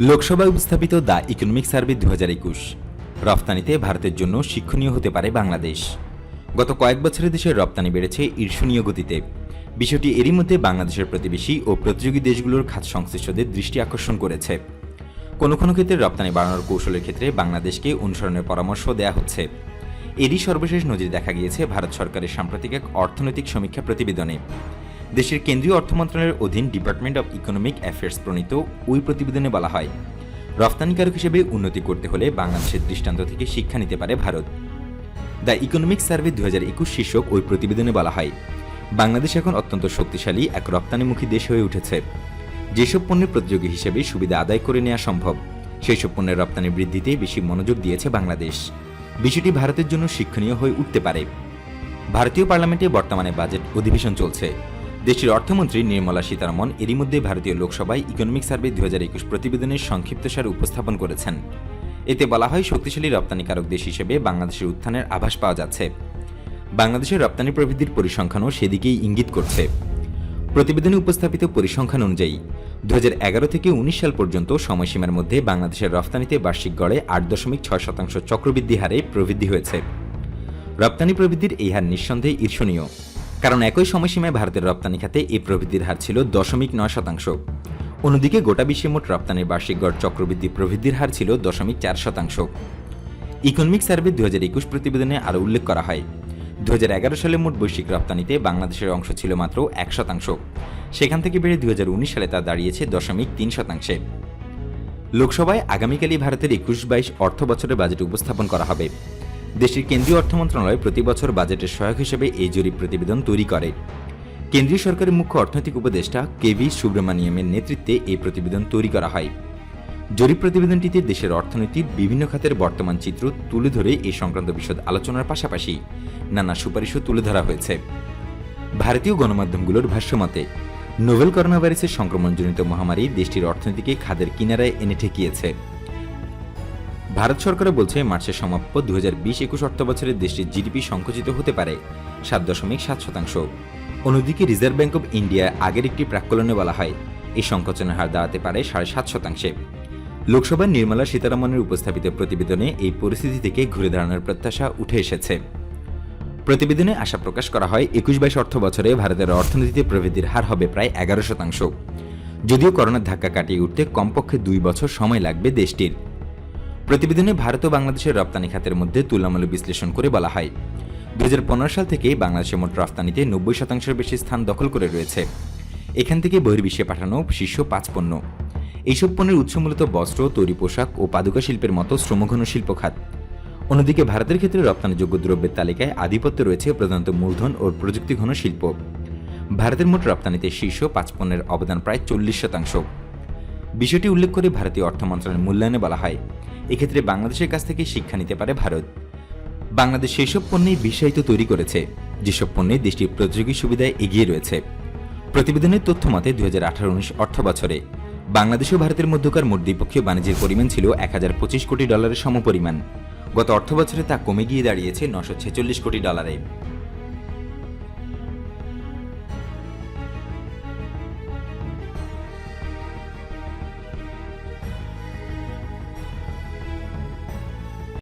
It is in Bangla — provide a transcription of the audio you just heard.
লোকসভায় উপস্থাপিত দ্য ইকোনমিক সার্ভে দু হাজার একুশ। রফতানিতে ভারতের জন্য শিক্ষণীয় হতে পারে বাংলাদেশ। গত কয়েক বছরে দেশের রপ্তানি বেড়েছে ঈর্ষণীয় গতিতে। বিষয়টি এরই মধ্যে বাংলাদেশের প্রতিবেশী ও প্রতিযোগী দেশগুলোর খাত সংশ্লিষ্টদের দৃষ্টি আকর্ষণ করেছে। কোনো কোনো ক্ষেত্রে রপ্তানি বাড়ানোর কৌশলের ক্ষেত্রে বাংলাদেশকে অনুসরণের পরামর্শ দেওয়া হচ্ছে। এরই সর্বশেষ নজির দেখা গিয়েছে ভারত সরকারের সাম্প্রতিক এক অর্থনৈতিক সমীক্ষা প্রতিবেদনে। দেশের কেন্দ্রীয় অর্থ মন্ত্রণালয়ের অধীন ডিপার্টমেন্ট অব ইকোনমিক অ্যাফেয়ার্স প্রণীত ওই প্রতিবেদনে বলা হয়, রফতানিকারক হিসেবে উন্নতি করতে হলে বাংলাদেশের দৃষ্টান্ত থেকে শিক্ষা নিতে পারে ভারত। দ্য ইকোনমিক সার্ভে দু হাজার একুশ শীর্ষক ওই প্রতিবেদনে বলা হয়, বাংলাদেশ এখন অত্যন্ত শক্তিশালী এক রপ্তানিমুখী দেশ হয়ে উঠেছে। যেসব পণ্যের প্রতিযোগী হিসেবে সুবিধা আদায় করে নেওয়া সম্ভব সেই সব পণ্যের রপ্তানি বৃদ্ধিতে বেশি মনোযোগ দিয়েছে বাংলাদেশ। বিষয়টি ভারতের জন্য শিক্ষণীয় হয়ে উঠতে পারে। ভারতীয় পার্লামেন্টে বর্তমানে বাজেট অধিবেশন চলছে। দেশটির অর্থমন্ত্রী নির্মলা সীতারামন এরই মধ্যে ভারতীয় লোকসভায় ইকোনমিক সার্ভে দু হাজার একুশ প্রতিবেদনের সংক্ষিপ্তসার উপস্থাপন করেছেন। এতে বলা হয় শক্তিশালী রপ্তানিকারক দেশ হিসেবে বাংলাদেশের উত্থানের আভাস পাওয়া যাচ্ছে। বাংলাদেশের রপ্তানি প্রবৃদ্ধির পরিসংখ্যানও সেদিকেই ইঙ্গিত করছে। প্রতিবেদনে উপস্থাপিত পরিসংখ্যান অনুযায়ী দু হাজার এগারো থেকে উনিশ সাল পর্যন্ত সময়সীমার মধ্যে বাংলাদেশের রপ্তানিতে বার্ষিক গড়ে আট দশমিক ছয় শতাংশ চক্রবৃদ্ধি হারে প্রবৃদ্ধি হয়েছে। রপ্তানি প্রবৃদ্ধির এই হার নিঃসন্দেহে ঈর্ষণীয়। কারণ একই সময়সীমায় ভারতের রপ্তানি খাতে এই প্রবৃদ্ধির হার ছিল দশমিক নয় শতাংশ। অন্যদিকে গোটা বিশ্বে মোট রপ্তানির বার্ষিক গড় চক্রবৃদ্ধি প্রবৃদ্ধির হার ছিল দশমিক চার শতাংশ। ইকোনমিক সার্ভে দু হাজার একুশ প্রতিবেদনে আরও উল্লেখ করা হয় দু হাজার এগারো সালে মোট বৈশ্বিক রপ্তানিতে বাংলাদেশের অংশ ছিল মাত্র এক শতাংশ। সেখান থেকে বেড়ে দু হাজার উনিশ সালে তা দাঁড়িয়েছে দশমিক তিন শতাংশে। লোকসভায় আগামীকালই ভারতের একুশ বাইশ অর্থ বছরের বাজেট উপস্থাপন করা হবে। দেশটির কেন্দ্রীয় অর্থ মন্ত্রণালয় প্রতি বছর বাজেটের সহায়ক হিসেবে এই জরিপ প্রতিবেদন তৈরি করে। কেন্দ্রীয় সরকারের মুখ্য অর্থনৈতিক উপদেষ্টা কেভি সুব্রমণিয়ামের নেতৃত্বে এই প্রতিবেদন তৈরি করা হয়। জরিপ প্রতিবেদনটিতে দেশের অর্থনীতির বিভিন্ন খাতের বর্তমান চিত্র তুলে ধরে এই সংক্রান্ত বিশদ আলোচনার পাশাপাশি নানা সুপারিশও তুলে ধরা হয়েছে। ভারতীয় গণমাধ্যমগুলোর ভাষ্যমতে নোভেল করোনা ভাইরাসের সংক্রমণজনিত মহামারী দেশটির অর্থনীতিকে খাদের কিনারায় এনে ঠেকিয়েছে। ভারত সরকারও বলছে, মার্চের সমাপ্য দু হাজার বিশ একুশ অর্থ বছরে দেশটির জিডিপি সংকুচিত হতে পারে, সাত দশমিক সাত শতাংশ। অন্যদিকে রিজার্ভ ব্যাঙ্ক অব ইন্ডিয়া আগের একটি প্রাক্কলনে বলা হয়, এই সংকোচনের হার দাঁড়াতে পারে সাড়ে সাত শতাংশে। লোকসভার নির্মলা সীতারামনের উপস্থাপিত প্রতিবেদনে এই পরিস্থিতি থেকে ঘুরে দাঁড়ানোর প্রত্যাশা উঠে এসেছে। প্রতিবেদনে আশা প্রকাশ করা হয়, একুশ বাইশ অর্থ বছরে ভারতের অর্থনীতিতে প্রবৃদ্ধির হার হবে প্রায় এগারো শতাংশ। যদিও করোনার ধাক্কা কাটিয়ে উঠতে কমপক্ষে দুই বছর সময় লাগবে দেশটির। প্রতিবেদনে ভারত ও বাংলাদেশের রপ্তানি খাতের মধ্যে তুলনামূলক বিশ্লেষণ করে বলা হয়। দুই হাজার পনেরো সাল থেকে বাংলাদেশের মোট রপ্তানিতে নব্বই শতাংশের বেশি স্থান দখল করে রয়েছে। এখান থেকে বহির্বিশ্বে পাঠানো শীর্ষ পাঁচ পণ্য। এইসব পণ্যের উৎস মূলত বস্ত্র, তৈরি পোশাক ও পাদুকা শিল্পের মতো শ্রমঘন শিল্প খাত। অন্যদিকে ভারতের ক্ষেত্রে রপ্তানিযোগ্য দ্রব্যের তালিকায় আধিপত্য রয়েছে প্রধানত মূলধন ও প্রযুক্তিঘন শিল্প। ভারতের মোট রপ্তানিতে শীর্ষ পাঁচ পণ্যের অবদান প্রায় চল্লিশ শতাংশ। বিষয়টি উল্লেখ করে ভারতীয় অর্থ মন্ত্রণালয়ের মূল্যায়নে বলা হয়, এক্ষেত্রে বাংলাদেশের কাছ থেকে শিক্ষা নিতে পারে ভারত। বাংলাদেশ সেসব পণ্যেই বিশ্বায়িত তৈরি করেছে, যেসব পণ্যে দেশটির প্রতিযোগী সুবিধায় এগিয়ে রয়েছে। প্রতিবেদনের তথ্য মতে দু হাজার আঠারো উনিশ অর্থ বছরে বাংলাদেশ ও ভারতের মধ্যকার মোট দ্বিপক্ষীয় বাণিজ্যের পরিমাণ ছিল এক হাজার পঁচিশ কোটি ডলারের সমপরিমাণ। গত অর্থ বছরে তা কমে গিয়ে দাঁড়িয়েছে নশো ছেচল্লিশ কোটি ডলারে।